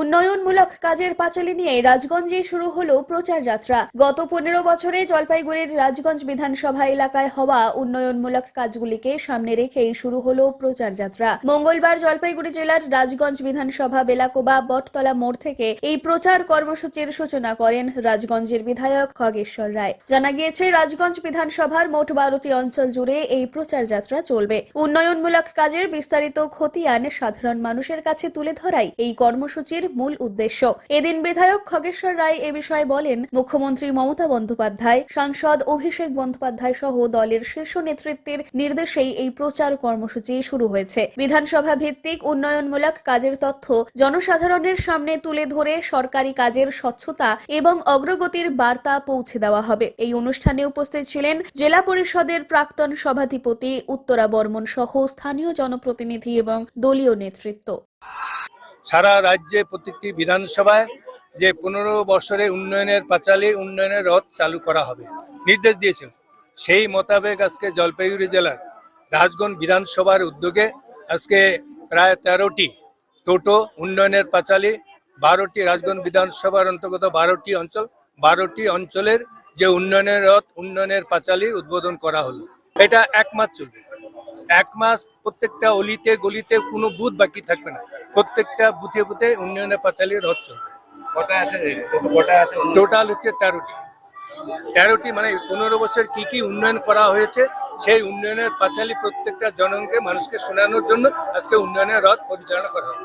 উন্নয়নমূলক কাজের পাঁচালী নিয়ে রাজগঞ্জে শুরু হলো প্রচার যাত্রা। গত পনেরো বছরে জলপাইগুড়ির রাজগঞ্জ বিধানসভা এলাকায় হওয়া উন্নয়নমূলক কাজগুলিকে সামনে রেখেই শুরু হলো প্রচার যাত্রা। মঙ্গলবার জলপাইগুড়ি জেলার রাজগঞ্জ বিধানসভা বেলাকোবা বটতলা মোড় থেকে এই প্রচার কর্মসূচির সূচনা করেন রাজগঞ্জের বিধায়ক খগেশ্বর রায়। জানা গিয়েছে, রাজগঞ্জ বিধানসভার মোট বারোটি অঞ্চল জুড়ে এই প্রচার যাত্রা চলবে। উন্নয়নমূলক কাজের বিস্তারিত খতিয়ান সাধারণ মানুষের কাছে তুলে ধরাই এই কর্মসূচির মূল উদ্দেশ্য। এদিন বিধায়ক খগেশ্বর রায় এ বিষয়ে বলেন, মুখ্যমন্ত্রী মমতা বন্দ্যোপাধ্যায়, সাংসদ অভিষেক বন্দ্যোপাধ্যায় সহ দলের শীর্ষ নেতৃত্বের নির্দেশেই এই প্রচার কর্মসূচি শুরু হয়েছে। বিধানসভা ভিত্তিক উন্নয়নমূলক কাজের তথ্য জনসাধারণের সামনে তুলে ধরে সরকারি কাজের স্বচ্ছতা এবং অগ্রগতির বার্তা পৌঁছে দেওয়া হবে। এই অনুষ্ঠানে উপস্থিত ছিলেন জেলা পরিষদের প্রাক্তন সভাধিপতি উত্তরা বর্মন সহ স্থানীয় জনপ্রতিনিধি এবং দলীয় নেতৃত্ব। সারা রাজ্যে প্রত্যেকটি বিধানসভায় যে পনেরো বছরে উন্নয়নের পাঁচালী, উন্নয়নের রথ চালু করা হবে। নির্দেশ দিয়েছেন সেই মোতাবেক আজকে জলপাইগুড়ি জেলার রাজগঞ্জ বিধানসভার উদ্যোগে আজকে প্রায় তেরোটি টোটো, উন্নয়নের পাঁচালী, বারোটি রাজগঞ্জ বিধানসভার অন্তর্গত বারোটি অঞ্চল, বারোটি অঞ্চলের যে উন্নয়নের রথ, উন্নয়নের পাঁচালী উদ্বোধন করা হলো। এটা এক মাস চলবে এক মাস প্রত্যেকটা অলিতে গলিতে কোনো বুথ বাকি থাকবে না। প্রত্যেকটা বুথে বুথে উন্নয়নের পাঁচালী রথ চলবে। টোটাল হচ্ছে তেরোটি। তেরোটি মানে পনেরো বছর কি কি উন্নয়ন করা হয়েছে সেই উন্নয়নের পাঁচালি প্রত্যেকটা জনগণকে মানুষকে শোনানোর জন্য আজকে উন্নয়নের রথ পরিচালনা করা হবে।